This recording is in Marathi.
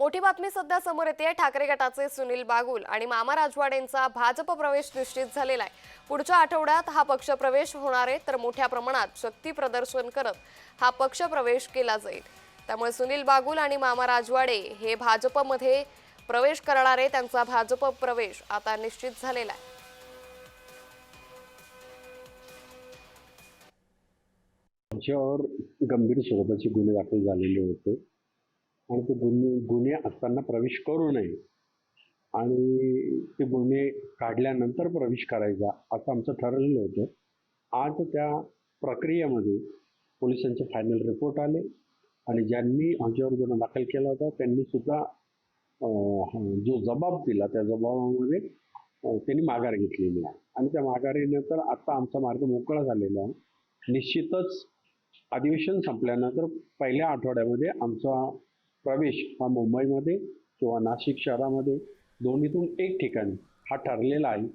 मोठी बातमी सध्या समोर येते. ठाकरे गटाचे सुनील बागुल आणि मामा राजवाडेंचा भाजप प्रवेश निश्चित झालेला आहे. पुढच्या आठवड्यात हा पक्ष प्रवेश होणार आहे तर मोठ्या प्रमाणात शक्ती प्रदर्शन करत हा पक्ष प्रवेश केला जाईल. त्यामुळे सुनील बागुल आणि मामा राजवाडे हे भाजपमध्ये प्रवेश करणारे त्यांचा भाजप प्रवेश आता निश्चित झालेला आहे. आमच्यावर गंभीर स्वरूपाचे गुन्हे दाखल झालेले होते. आणि ते गुन्हे गुन्हे असताना प्रवेश करू नये. आणि ते गुन्हे काढल्यानंतर प्रवेश करायचा असं आमचं ठरलेलं होतं. आज त्या प्रक्रियेमध्ये पोलिसांचे फायनल रिपोर्ट आले आणि ज्यांनी आमच्यावर गुन्हा दाखल केला होता त्यांनी सुद्धा जो जबाब दिला त्या जबाबामध्ये त्यांनी माघार घेतलेली आहे. आणि त्या माघारीनंतर आता आमचा मार्ग मोकळा झालेला आहे. निश्चितच अधिवेशन संपल्यानंतर पहिल्या आठवड्यामध्ये आमचा प्रवेश हा मुंबईमध्ये किंवा नाशिक शहरामध्ये दोन्हीतून एक ठिकाणी हा ठरलेला आहे.